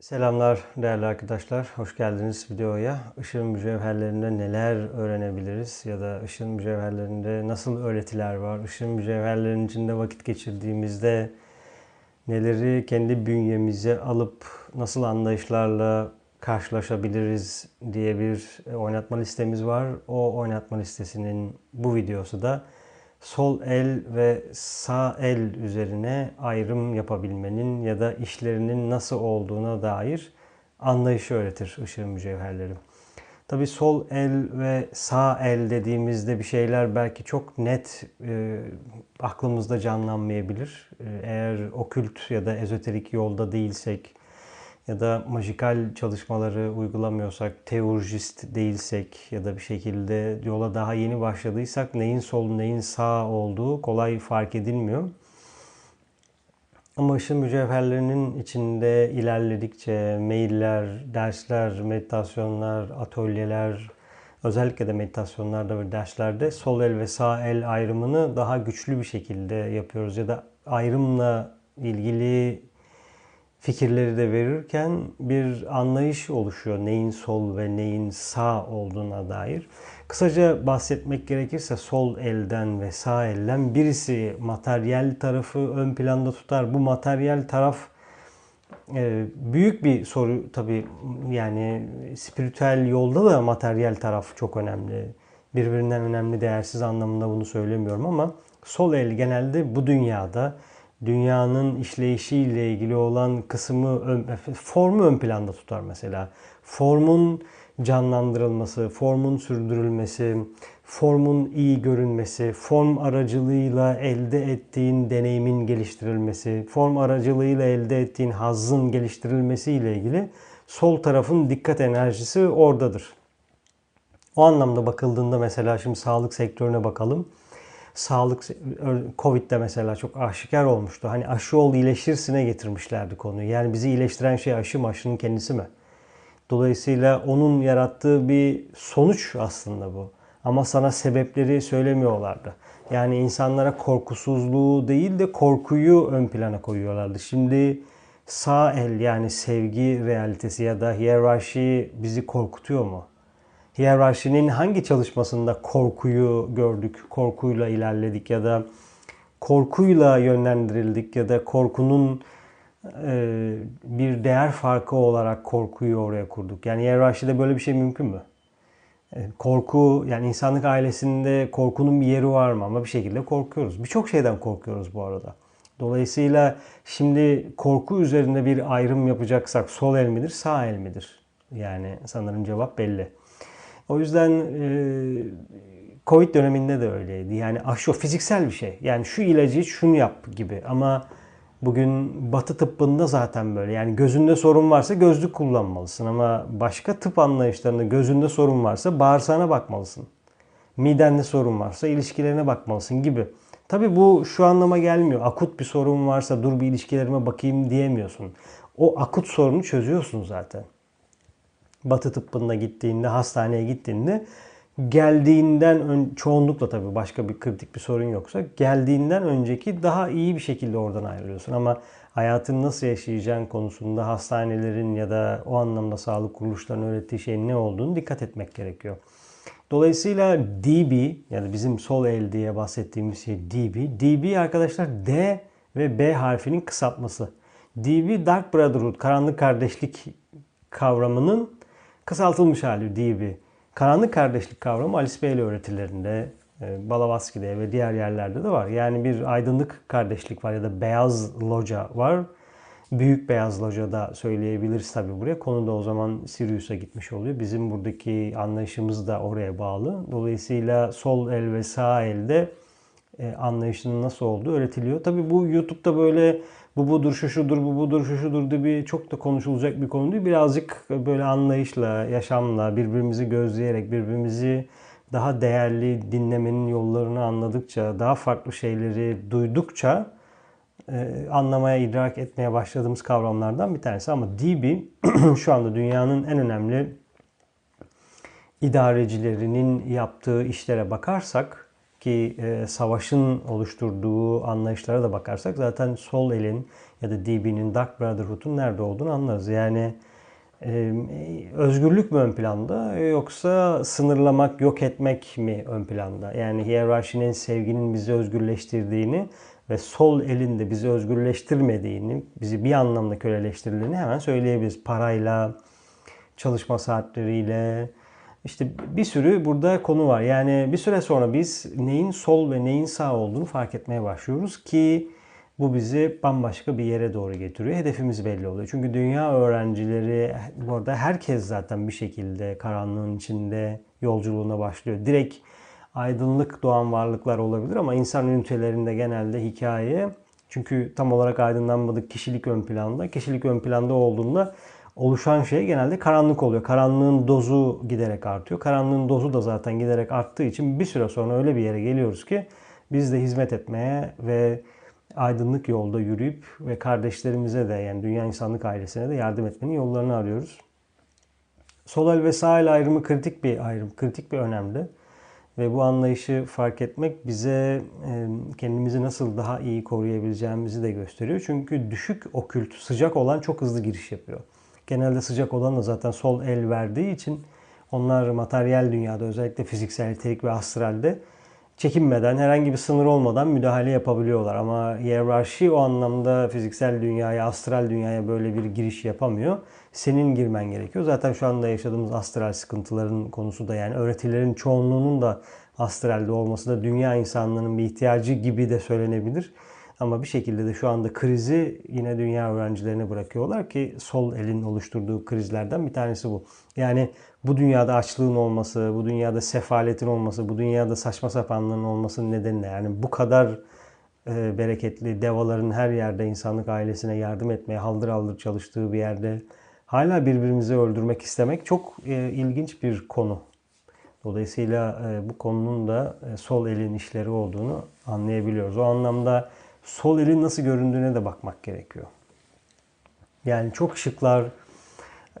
Selamlar değerli arkadaşlar. Hoş geldiniz videoya. Işın mücevherlerinde neler öğrenebiliriz ya da ışın mücevherlerinde nasıl öğretiler var? Işın mücevherlerinin içinde vakit geçirdiğimizde neleri kendi bünyemize alıp nasıl anlayışlarla karşılaşabiliriz diye bir oynatma listemiz var. O oynatma listesinin bu videosu da sol el ve sağ el üzerine ayrım yapabilmenin ya da işlerinin nasıl olduğuna dair anlayışı öğretir ışığı mücevherleri. Tabi sol el ve sağ el dediğimizde bir şeyler belki çok net e, aklımızda canlanmayabilir. E, eğer okült ya da ezoterik yolda değilsek ya da majikal çalışmaları uygulamıyorsak, teurjist değilsek ya da bir şekilde yola daha yeni başladıysak neyin sol neyin sağ olduğu kolay fark edilmiyor. Ama ışın mücevherlerinin içinde ilerledikçe mailler, dersler, meditasyonlar, atölyeler, özellikle de meditasyonlarda ve derslerde sol el ve sağ el ayrımını daha güçlü bir şekilde yapıyoruz ya da ayrımla ilgili fikirleri de verirken bir anlayış oluşuyor neyin sol ve neyin sağ olduğuna dair. Kısaca bahsetmek gerekirse sol elden ve sağ elden birisi materyal tarafı ön planda tutar. Bu materyal taraf e, büyük bir soru tabi yani spiritüel yolda da materyal taraf çok önemli. Birbirinden önemli değersiz anlamında bunu söylemiyorum ama sol el genelde bu dünyada dünyanın işleyişiyle ilgili olan kısmı formu ön planda tutar mesela. Formun canlandırılması, formun sürdürülmesi, formun iyi görünmesi, form aracılığıyla elde ettiğin deneyimin geliştirilmesi, form aracılığıyla elde ettiğin hazzın geliştirilmesi ile ilgili sol tarafın dikkat enerjisi oradadır. O anlamda bakıldığında mesela şimdi sağlık sektörüne bakalım sağlık Covid'de mesela çok aşikar olmuştu. Hani aşı ol iyileşirsine getirmişlerdi konuyu. Yani bizi iyileştiren şey aşı mı, aşının kendisi mi? Dolayısıyla onun yarattığı bir sonuç aslında bu. Ama sana sebepleri söylemiyorlardı. Yani insanlara korkusuzluğu değil de korkuyu ön plana koyuyorlardı. Şimdi sağ el yani sevgi realitesi ya da hiyerarşi bizi korkutuyor mu? Hiyerarşinin hangi çalışmasında korkuyu gördük, korkuyla ilerledik ya da korkuyla yönlendirildik ya da korkunun e, bir değer farkı olarak korkuyu oraya kurduk. Yani hiyerarşide böyle bir şey mümkün mü? E, korku yani insanlık ailesinde korkunun bir yeri var mı ama bir şekilde korkuyoruz. Birçok şeyden korkuyoruz bu arada. Dolayısıyla şimdi korku üzerinde bir ayrım yapacaksak sol el midir, sağ el midir? Yani sanırım cevap belli. O yüzden e, Covid döneminde de öyleydi. Yani aşı fiziksel bir şey. Yani şu ilacı şunu yap gibi. Ama bugün batı tıbbında zaten böyle. Yani gözünde sorun varsa gözlük kullanmalısın. Ama başka tıp anlayışlarında gözünde sorun varsa bağırsağına bakmalısın. Midende sorun varsa ilişkilerine bakmalısın gibi. Tabi bu şu anlama gelmiyor. Akut bir sorun varsa dur bir ilişkilerime bakayım diyemiyorsun. O akut sorunu çözüyorsun zaten. Batı tıbbında gittiğinde, hastaneye gittiğinde geldiğinden ön, çoğunlukla tabii başka bir kritik bir sorun yoksa geldiğinden önceki daha iyi bir şekilde oradan ayrılıyorsun. Ama hayatını nasıl yaşayacağın konusunda hastanelerin ya da o anlamda sağlık kuruluşlarının öğrettiği şeyin ne olduğunu dikkat etmek gerekiyor. Dolayısıyla DB yani bizim sol el diye bahsettiğimiz şey DB. DB arkadaşlar D ve B harfinin kısaltması. DB Dark Brotherhood, karanlık kardeşlik kavramının kısaltılmış hali DB. Karanlık kardeşlik kavramı Alice Bailey öğretilerinde, e, Balavaski'de ve diğer yerlerde de var. Yani bir aydınlık kardeşlik var ya da beyaz loca var. Büyük beyaz loca da söyleyebiliriz tabii buraya. Konu da o zaman Sirius'a gitmiş oluyor. Bizim buradaki anlayışımız da oraya bağlı. Dolayısıyla sol el ve sağ elde e, anlayışının nasıl olduğu öğretiliyor. Tabii bu YouTube'da böyle bu budur, şu şudur, bu budur, şu şudur bir çok da konuşulacak bir konu değil. Birazcık böyle anlayışla, yaşamla, birbirimizi gözleyerek, birbirimizi daha değerli dinlemenin yollarını anladıkça, daha farklı şeyleri duydukça e, anlamaya, idrak etmeye başladığımız kavramlardan bir tanesi. Ama DB şu anda dünyanın en önemli idarecilerinin yaptığı işlere bakarsak ki e, savaşın oluşturduğu anlayışlara da bakarsak zaten sol elin ya da DB'nin Dark Brotherhood'un nerede olduğunu anlarız. Yani e, özgürlük mü ön planda yoksa sınırlamak, yok etmek mi ön planda? Yani hiyerarşinin sevginin bizi özgürleştirdiğini ve sol elinde bizi özgürleştirmediğini, bizi bir anlamda köleleştirdiğini hemen söyleyebiliriz. Parayla, çalışma saatleriyle, işte bir sürü burada konu var. Yani bir süre sonra biz neyin sol ve neyin sağ olduğunu fark etmeye başlıyoruz ki bu bizi bambaşka bir yere doğru getiriyor. Hedefimiz belli oluyor. Çünkü dünya öğrencileri bu arada herkes zaten bir şekilde karanlığın içinde yolculuğuna başlıyor. Direkt aydınlık doğan varlıklar olabilir ama insan ünitelerinde genelde hikaye çünkü tam olarak aydınlanmadık kişilik ön planda. Kişilik ön planda olduğunda oluşan şey genelde karanlık oluyor. Karanlığın dozu giderek artıyor. Karanlığın dozu da zaten giderek arttığı için bir süre sonra öyle bir yere geliyoruz ki biz de hizmet etmeye ve aydınlık yolda yürüyüp ve kardeşlerimize de yani dünya insanlık ailesine de yardım etmenin yollarını arıyoruz. Sol el ve sağ el ayrımı kritik bir ayrım, kritik bir önemli. Ve bu anlayışı fark etmek bize kendimizi nasıl daha iyi koruyabileceğimizi de gösteriyor. Çünkü düşük okült, sıcak olan çok hızlı giriş yapıyor. Genelde sıcak olan da zaten sol el verdiği için onlar materyal dünyada özellikle fiziksel, eterik ve astralde çekinmeden, herhangi bir sınır olmadan müdahale yapabiliyorlar. Ama hiyerarşi o anlamda fiziksel dünyaya, astral dünyaya böyle bir giriş yapamıyor. Senin girmen gerekiyor. Zaten şu anda yaşadığımız astral sıkıntıların konusu da yani öğretilerin çoğunluğunun da astralde olması da dünya insanlığının bir ihtiyacı gibi de söylenebilir. Ama bir şekilde de şu anda krizi yine dünya öğrencilerine bırakıyorlar ki sol elin oluşturduğu krizlerden bir tanesi bu. Yani bu dünyada açlığın olması, bu dünyada sefaletin olması, bu dünyada saçma sapanlığın olmasının nedeni ne? Yani bu kadar e, bereketli devaların her yerde insanlık ailesine yardım etmeye haldır haldır çalıştığı bir yerde hala birbirimizi öldürmek istemek çok e, ilginç bir konu. Dolayısıyla e, bu konunun da e, sol elin işleri olduğunu anlayabiliyoruz. O anlamda sol elin nasıl göründüğüne de bakmak gerekiyor. Yani çok şıklar,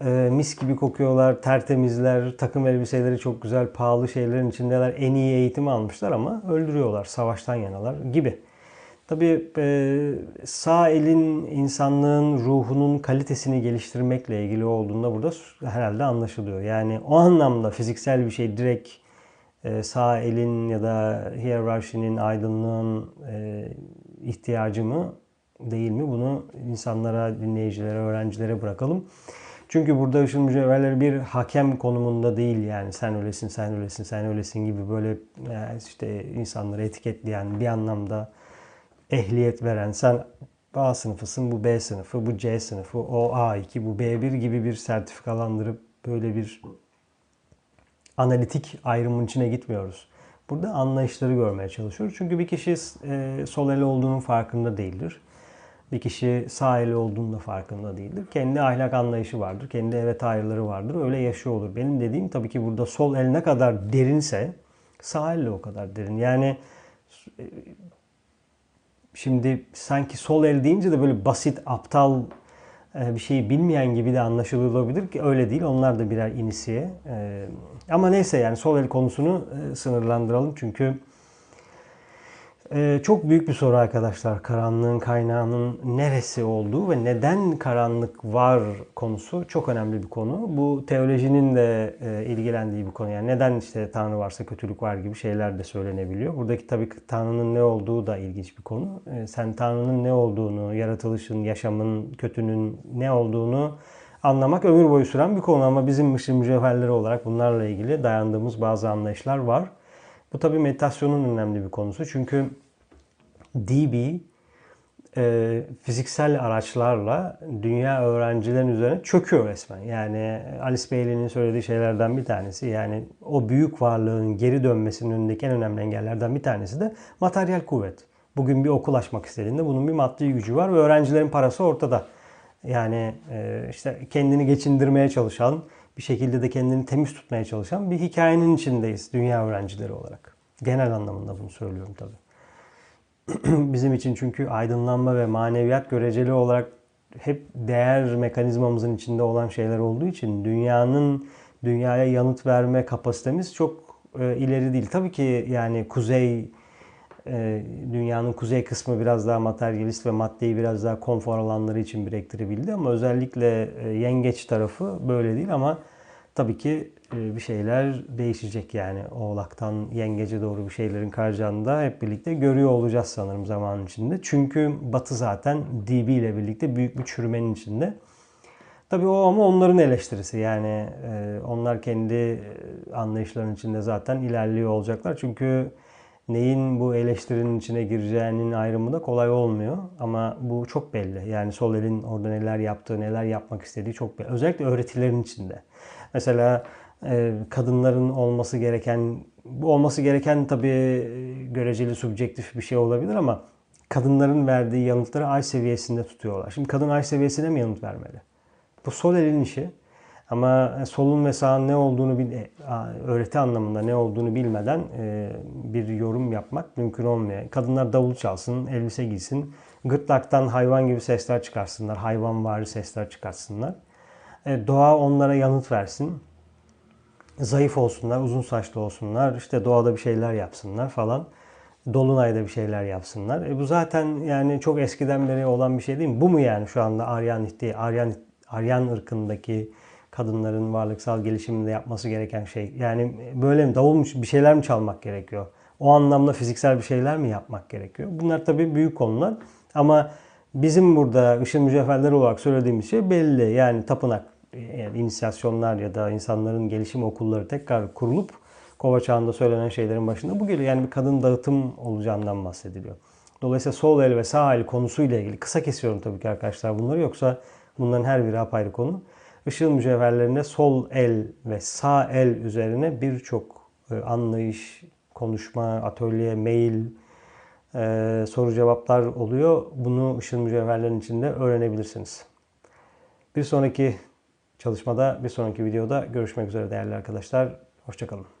e, mis gibi kokuyorlar, tertemizler, takım elbiseleri çok güzel, pahalı şeylerin içindeler, en iyi eğitimi almışlar ama öldürüyorlar, savaştan yanalar gibi. Tabii e, sağ elin insanlığın ruhunun kalitesini geliştirmekle ilgili olduğunda burada herhalde anlaşılıyor. Yani o anlamda fiziksel bir şey direkt e, sağ elin ya da hiyerarşinin, aydınlığın ihtiyacı mı değil mi? Bunu insanlara, dinleyicilere, öğrencilere bırakalım. Çünkü burada Işıl Mücevherleri bir hakem konumunda değil yani sen öylesin, sen öylesin, sen öylesin gibi böyle işte insanları etiketleyen bir anlamda ehliyet veren sen A sınıfısın, bu B sınıfı, bu C sınıfı, o A2, bu B1 gibi bir sertifikalandırıp böyle bir analitik ayrımın içine gitmiyoruz. Burada anlayışları görmeye çalışıyoruz. Çünkü bir kişi e, sol eli olduğunun farkında değildir. Bir kişi sağ eli olduğunun da farkında değildir. Kendi ahlak anlayışı vardır. Kendi evet hayırları vardır. Öyle yaşıyor olur. Benim dediğim tabii ki burada sol el ne kadar derinse sağ elle o kadar derin. Yani e, şimdi sanki sol el deyince de böyle basit, aptal bir şeyi bilmeyen gibi de anlaşılabilir ki öyle değil. Onlar da birer inisiye. E, ama neyse yani sol el konusunu e, sınırlandıralım çünkü ee, çok büyük bir soru arkadaşlar. Karanlığın kaynağının neresi olduğu ve neden karanlık var konusu çok önemli bir konu. Bu teolojinin de e, ilgilendiği bir konu. Yani neden işte Tanrı varsa kötülük var gibi şeyler de söylenebiliyor. Buradaki tabii Tanrı'nın ne olduğu da ilginç bir konu. E, sen Tanrı'nın ne olduğunu, yaratılışın, yaşamın, kötünün ne olduğunu anlamak ömür boyu süren bir konu ama bizim mışıl mücevherleri olarak bunlarla ilgili dayandığımız bazı anlayışlar var. Bu tabii meditasyonun önemli bir konusu. Çünkü DB e, fiziksel araçlarla dünya öğrencilerin üzerine çöküyor resmen. Yani Alice Bailey'nin söylediği şeylerden bir tanesi. Yani o büyük varlığın geri dönmesinin önündeki en önemli engellerden bir tanesi de materyal kuvvet. Bugün bir okul açmak istediğinde bunun bir maddi gücü var ve öğrencilerin parası ortada. Yani e, işte kendini geçindirmeye çalışan, bir şekilde de kendini temiz tutmaya çalışan bir hikayenin içindeyiz dünya öğrencileri olarak. Genel anlamında bunu söylüyorum tabii. Bizim için çünkü aydınlanma ve maneviyat göreceli olarak hep değer mekanizmamızın içinde olan şeyler olduğu için dünyanın dünyaya yanıt verme kapasitemiz çok e, ileri değil. Tabii ki yani kuzey e, dünyanın kuzey kısmı biraz daha materyalist ve maddeyi biraz daha konfor alanları için biriktirebildi ama özellikle e, yengeç tarafı böyle değil ama tabii ki e, bir şeyler değişecek yani oğlaktan yengece doğru bir şeylerin kayacağını da hep birlikte görüyor olacağız sanırım zaman içinde. Çünkü Batı zaten DB ile birlikte büyük bir çürümenin içinde. Tabii o ama onların eleştirisi yani onlar kendi anlayışlarının içinde zaten ilerliyor olacaklar. Çünkü neyin bu eleştirinin içine gireceğinin ayrımı da kolay olmuyor. Ama bu çok belli. Yani sol elin orada neler yaptığı, neler yapmak istediği çok belli. Özellikle öğretilerin içinde. Mesela e, kadınların olması gereken, bu olması gereken tabii e, göreceli subjektif bir şey olabilir ama kadınların verdiği yanıtları ay seviyesinde tutuyorlar. Şimdi kadın ay seviyesine mi yanıt vermeli? Bu sol elin işi. Ama solun ve sağın ne olduğunu bil, e, öğreti anlamında ne olduğunu bilmeden e, bir yorum yapmak mümkün olmuyor. Kadınlar davul çalsın, elbise giysin, gırtlaktan hayvan gibi sesler çıkarsınlar, hayvan vari sesler çıkarsınlar. E, doğa onlara yanıt versin. Zayıf olsunlar, uzun saçlı olsunlar, işte doğada bir şeyler yapsınlar falan. Dolunay'da bir şeyler yapsınlar. E bu zaten yani çok eskiden beri olan bir şey değil mi? Bu mu yani şu anda Aryan Aryan Aryan ırkındaki kadınların varlıksal gelişiminde yapması gereken şey. Yani böyle mi davulmuş bir şeyler mi çalmak gerekiyor? O anlamda fiziksel bir şeyler mi yapmak gerekiyor? Bunlar tabii büyük konular. Ama bizim burada ışın mücevherleri olarak söylediğimiz şey belli. Yani tapınak, yani inisiyasyonlar ya da insanların gelişim okulları tekrar kurulup Kova çağında söylenen şeylerin başında bu geliyor. Yani bir kadın dağıtım olacağından bahsediliyor. Dolayısıyla sol el ve sağ el konusuyla ilgili kısa kesiyorum tabii ki arkadaşlar bunları yoksa bunların her biri apayrı konu. Işıl mücevherlerinde sol el ve sağ el üzerine birçok e, anlayış, konuşma, atölye, mail, e, soru cevaplar oluyor. Bunu ışıl mücevherlerin içinde öğrenebilirsiniz. Bir sonraki çalışmada, bir sonraki videoda görüşmek üzere değerli arkadaşlar. Hoşçakalın.